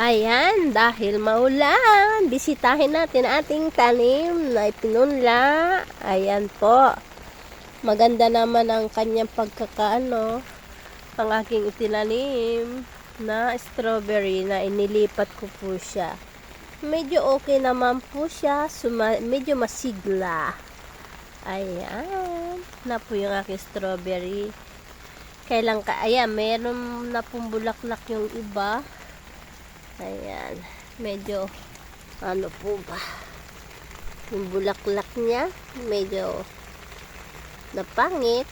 Ayan, dahil maulan, bisitahin natin ating tanim na ipinunla. Ayan po. Maganda naman ang kanyang pagkakaano. Ang aking itinanim na strawberry na inilipat ko po siya. Medyo okay naman po siya. Suma- medyo masigla. Ayan. Na po yung aking strawberry. Kailan ka, ayan, meron na pong bulaklak yung iba. Ayan. Medyo, ano po ba? Yung bulaklak niya, medyo napangit.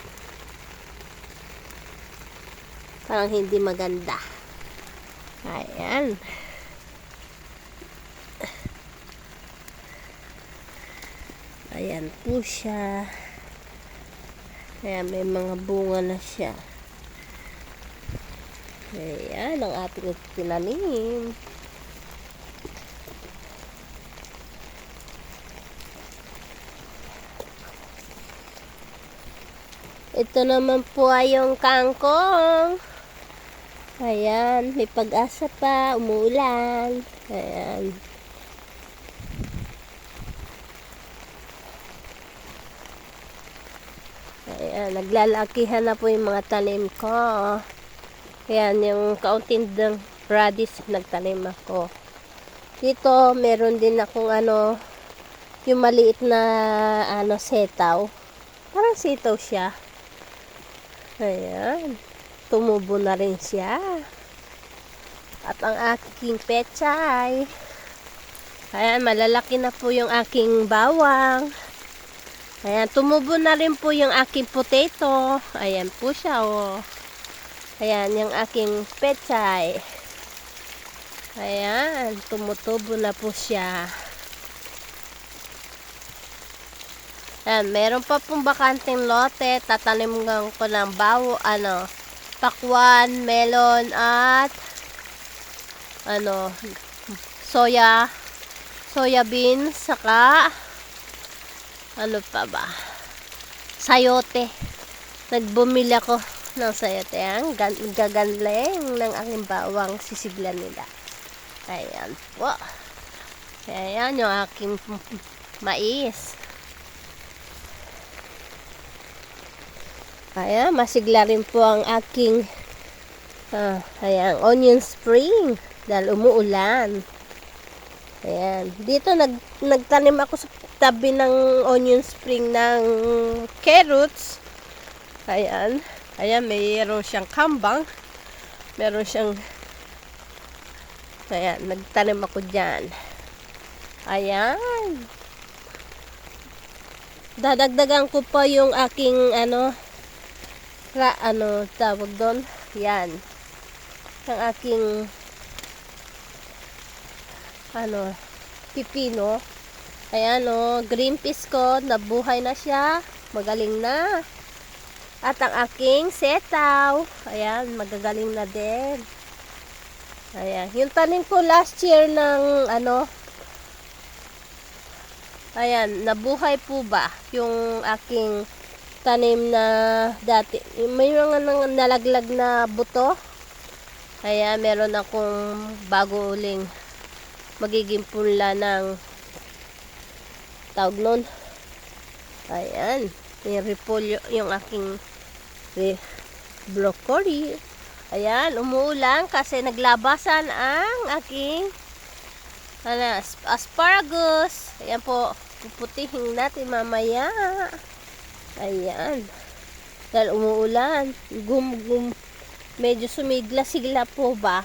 Parang hindi maganda. Ayan. Ayan po siya. Ayan, may mga bunga na siya. Ayan, ang ating tinanim. Ito naman po ay yung kangkong. Ayan, may pag-asa pa, umuulan. Ayan. Ayan, naglalakihan na po yung mga tanim ko. Ayan, yung kaunting ng radish nagtanim ako. Dito, meron din akong ano, yung maliit na ano, setaw. Parang sitaw siya. Ayan. Tumubo na rin siya. At ang aking pechay. Ayan, malalaki na po yung aking bawang. Ayan, tumubo na rin po yung aking potato. Ayan po siya, oh. Ayan, yung aking pechay. Ayan, tumutubo na po siya. Ayan, meron pa pong bakanteng lote. Tatanim ko ng bawo, ano, pakwan, melon, at ano, soya, soya beans, saka ano pa ba? Sayote. Nagbumili ako ng sayote. Ang gan- gaganleng ng aking bawang sisiglan nila. Ayan po. Ayan yung aking mais. Ayan, masigla rin po ang aking ah, ayan, onion spring dahil umuulan. Ayan. Dito nag, nagtanim ako sa tabi ng onion spring ng carrots. Ayan. Ayan, mayroon siyang kambang. Meron siyang Ayan, nagtanim ako dyan. Ayan. Dadagdagan ko pa yung aking ano ra, ano tawag doon. Yan. Ang aking ano pipino. Ayan o, green peas ko, nabuhay na siya. Magaling na. At ang aking setaw. Ayan, magagaling na din. Ayan. Yung tanim ko last year ng ano, ayan, nabuhay po ba yung aking tanim na dati. May mga nalaglag na buto. Ayan, meron akong bago uling magiging pula ng tawag nun. Ayan. Yung repolyo, yung aking broccoli. Ayan, umuulan kasi naglabasan ang aking ano, asp- asparagus. Ayan po, puputihin natin mamaya. Ayan. Dahil umuulan. Gum, gum, medyo sumigla-sigla po ba?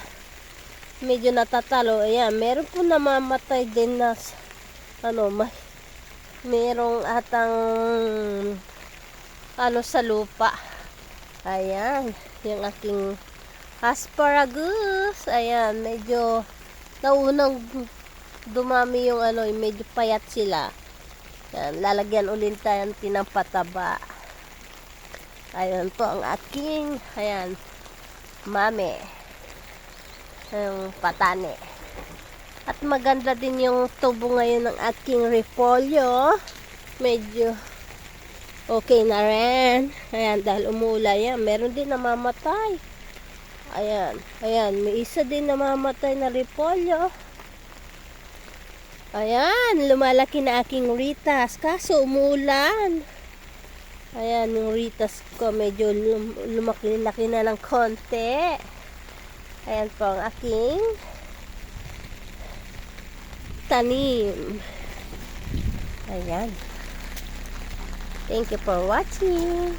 Medyo natatalo. Ayan, meron po namamatay din na ano, may, merong atang ano sa lupa. Ayan, yung aking asparagus. Ayan, medyo naunang dumami yung ano, yung medyo payat sila. Ayan, lalagyan ulit tayo ng pinampataba. Ayan po ang aking, ayan, mame. Yung patane. At maganda din yung tubo ngayon ng aking repolyo. Medyo okay na rin. Ayan, dahil umula yan. Meron din namamatay. Ayan. Ayan. May isa din namamatay na repolyo. Ayan. Lumalaki na aking ritas. Kaso umulan. Ayan. Yung ritas ko medyo lum- lumaki-laki na ng konti. Ayan po ang aking tanim. Ayan. Thank you for watching.